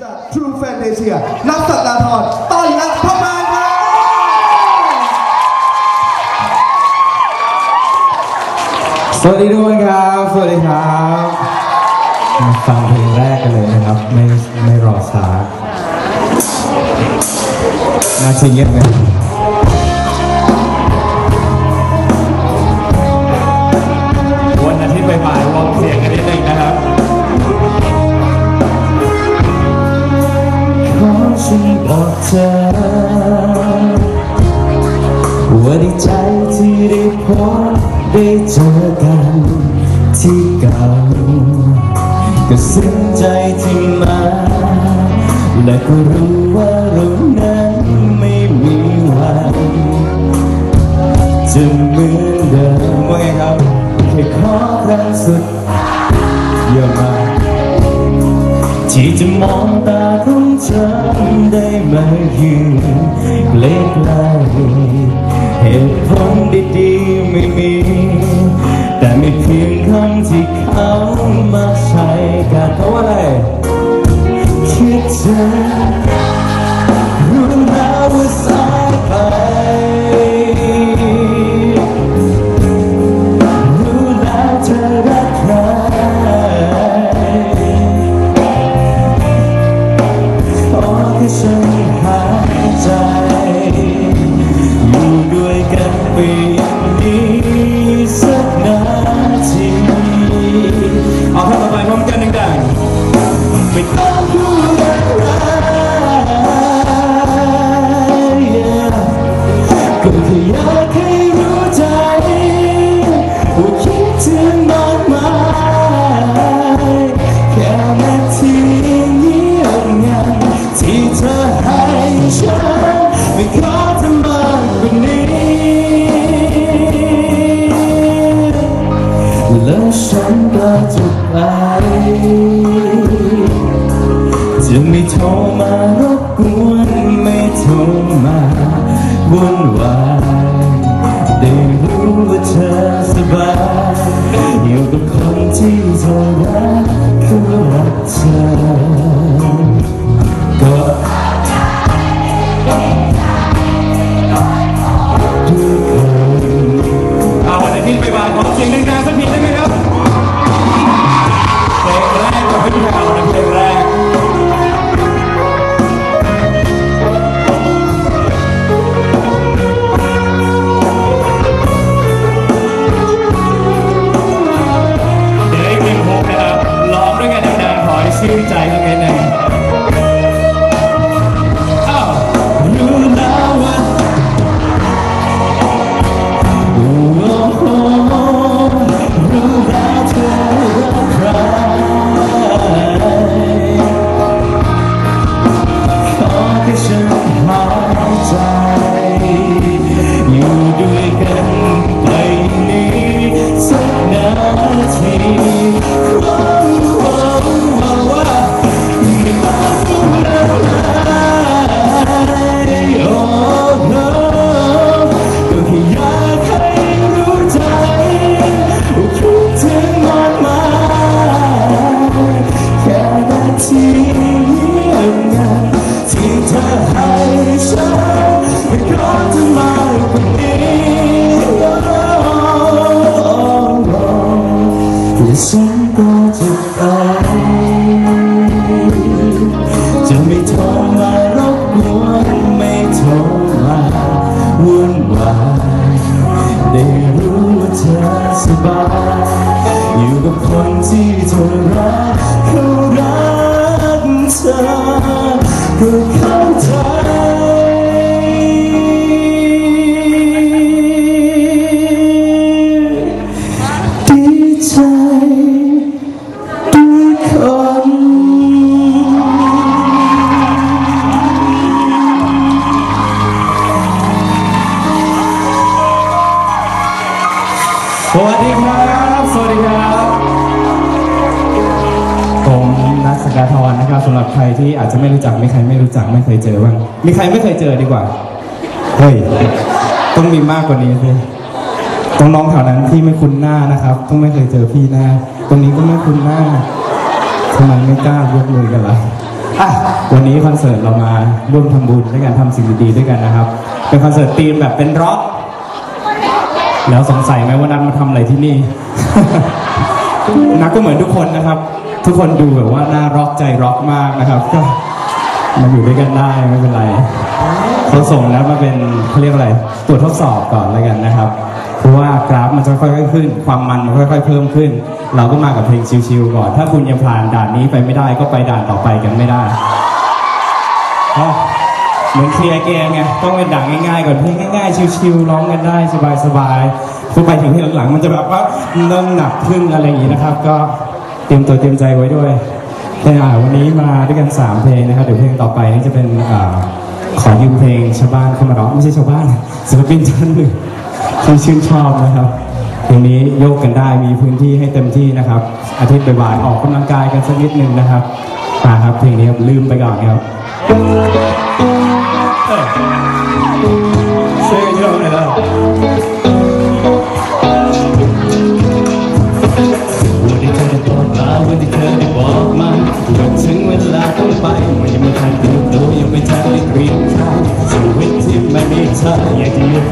จาก True Fan Asia นักสัตดาทรต้อนรับพ่อมาครับสวัสดีทุกคนครับ สวัสดีครับมาฟังเพลงแรกกันเลยนะครับ ไม่ไม่รอช้ามาชิงเงียบกัน ฉันบอกเธอว่าดีใจที่ได้พบได้เจอกันที่เก่าก็ซึ้งใจที่มา และก็รู้ว่าเรื่องนั้นไม่มีวันจะเหมือนเดิมว่าไงครับแค่ขอครั้งสุดอย่ามา ที่จะมองตาของฉันได้ไหมยืนเล็กไลเหตุผลดีๆไม่มี แต่ไม่เพียงคำที่เขามาใช้กันเพราะอะไรคิดเธอ is alive. weekend. listen จักมีใครไม่รู้จักไม่เคยเจอบ้างมีใครไม่เคยเจอดีกว่าเฮ้ยต้องมีมากกว่านี้เลยต้องน้องแถวนั้นที่ไม่คุ้นหน้านะครับ ต้องไม่เคยเจอพี่หน้า ตรงนี้ก็ไม่คุ้นหน้าทำไมไม่กล้ายกมือกันล่ะอ่วันนี้คอนเสิร์ตเรามาร่วมทำบุญด้วยกันทำสิ่งดีๆด้วยกันนะครับ เป็นคอนเสิร์ตตีมแบบเป็นร็อกแล้วสงสัยไหมว่านัทมาทำอะไรที่นี่ นักก็เหมือนทุกคนนะครับ ทุกคนดูแบบว่าน่าร็อกใจร็อกมากนะครับก็ มาอยู่ด้วยกันได้ไม่เป็นไรเขาส่งแล้วมาเป็นเขาเรียกอะไรตรวจทดสอบก่อนแล้วกันนะครับ เพราะว่ากราฟมันจะค่อยๆขึ้น ความมันมันค่อยๆเพิ่มขึ้น เราก็มากับเพลงชิวๆก่อน ถ้าคุณยังผ่านด่านนี้ไปไม่ได้ก็ไปด่านต่อไปกันไม่ได้เหมือนเคลียร์เกมไงต้องเป็นด่านง่ายๆก่อนเพลงง่ายๆชิวๆร้องกันได้สบายๆพอไปถึงที่หลังๆ มันจะแบบว่าเริ่มหนักขึ้นอะไรอย่างนี้นะครับ ก็เตรียมตัวเตรียมใจไว้ด้วย แต่อ่าวันนี้มาด้วยกัน 3 เพลงนะครับเดี๋ยวเพลงต่อไปนี่จะเป็นอขอยืมเพลงชาวบ้านเข้ามาร้องไม่ใช่ชาวบ้านศิลปินท่านหนึ่งที่ชื่นชอบนะครับเพลงนี้โยกกันได้มีพื้นที่ให้เต็มที่นะครับ อาทิตย์บ่ายออกกำลังกายกันสักนิดนึงนะครับมาครับเพลงนี้ลืมไปก่อนครับ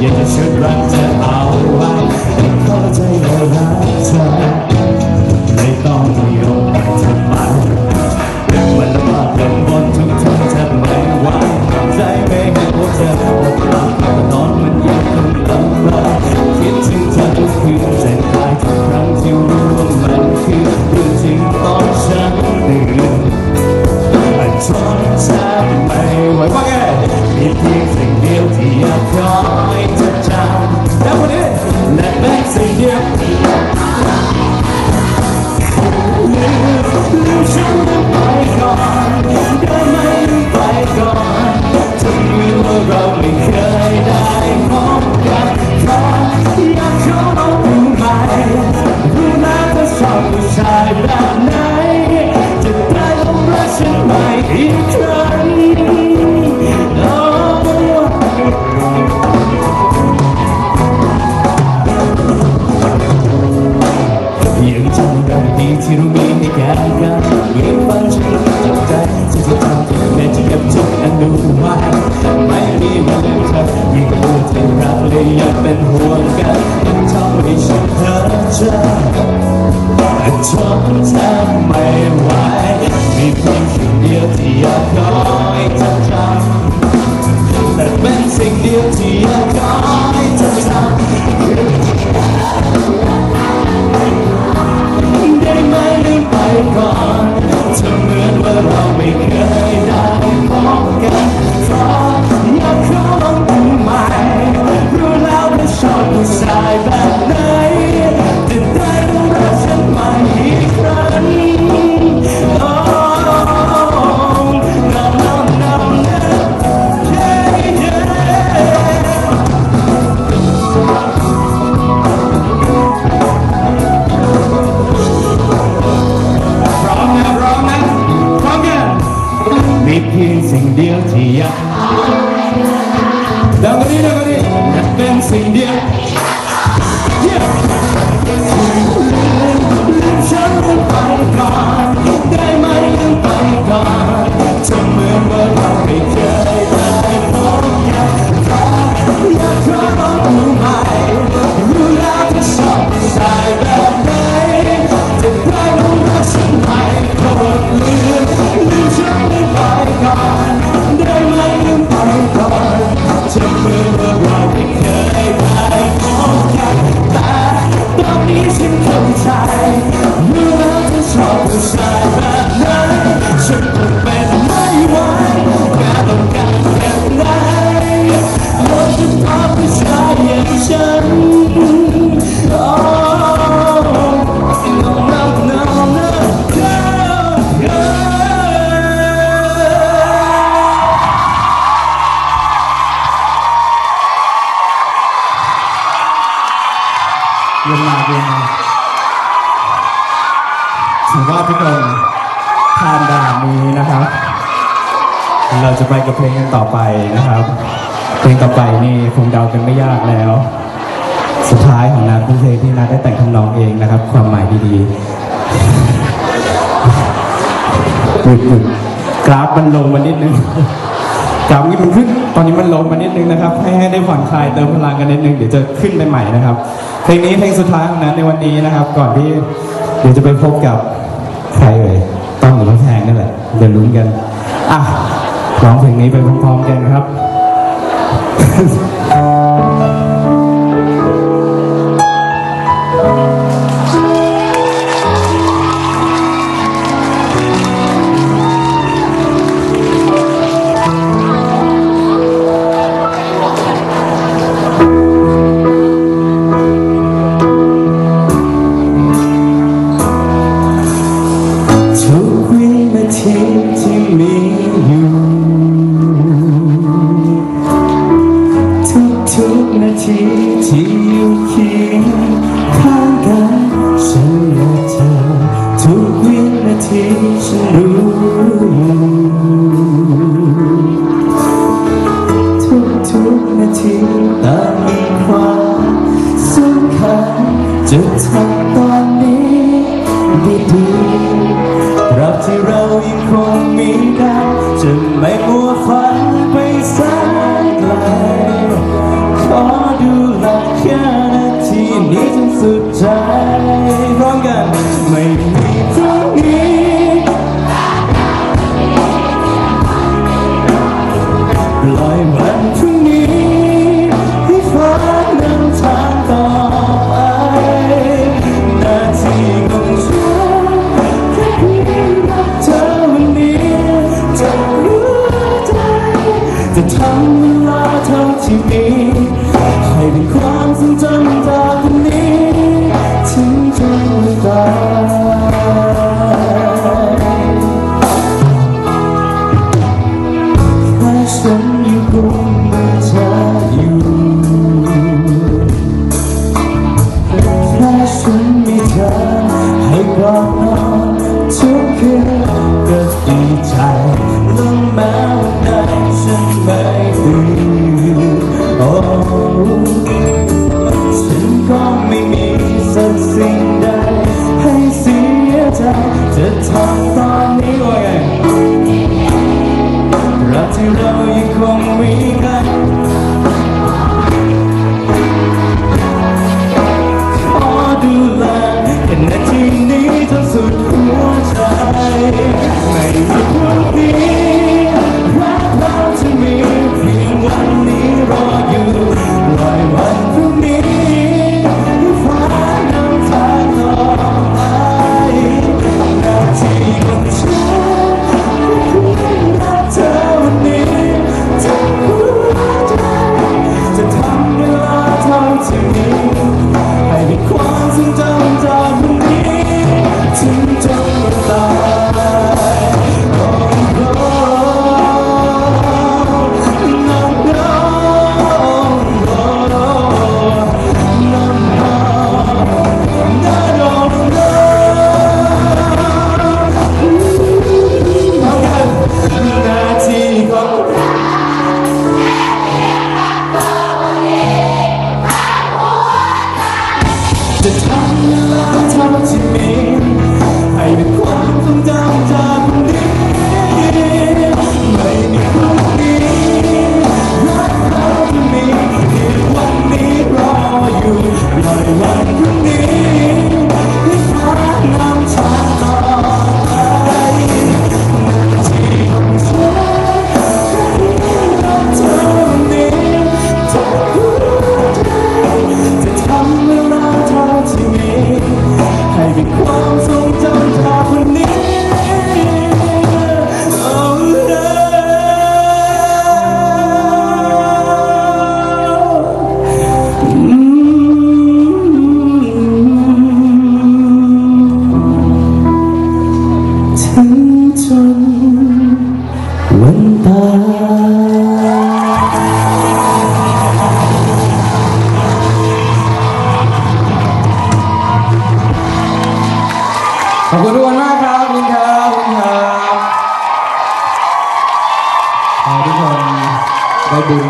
อยากจะยึดอ ทนแท เย็นมาเย็นมาถือว่าทุกคนทานด่านนี้นะครับ เราจะไปกับเพลงกันต่อไปนะครับ เพลงต่อไปนี่คงเดากันไม่ยากแล้ว สุดท้ายของนัดเป็เพลงที่นัดได้แต่งทำนองเองนะครับ ความหมายดีๆหยุดหยุดกราฟมันลงมานิดนึง จากนี้มันขึ้นตอนนี้มันลงมานิดนึงนะครับ ให้ให้ได้ผ่อนคลายเติมพลังกันนิดนึงเดี๋ยวจะขึ้นไปใหม่นะครับ เพลงนี้เพลงสุดท้ายของนั้นในวันนี้นะครับ ก่อนที่เดี๋ยวจะไปพบกับใครเลยต้องหรือว่าแพงนั่นแหละเดี๋ยวลุ้นกันอะร้องเพลงนี้ไปพร้อมๆกันครับ cinta sống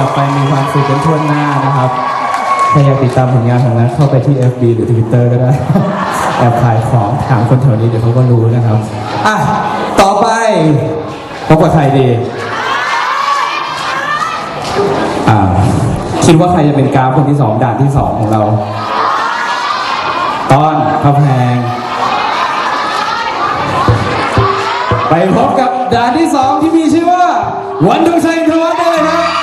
ลับไปมีความสุขเป็นทั่วหน้านะครับถ้าอยากติดตามผลงานของนัทเข้าไปที่ FB หรือ Twitter ก็ได้ แอบขายของถามคนแถวนี้เดี๋ยวเขาก็รู้นะครับ อะ ต่อไปพบกับใครดี อ่า คิดว่าใครจะเป็นกราฟคนที่สองด่านที่สองของเราตอนข้าแพง ไปพบกับด่านที่สองที่มีชื่อว่า วันดวงชัยทวัฒน์ได้เลยครับ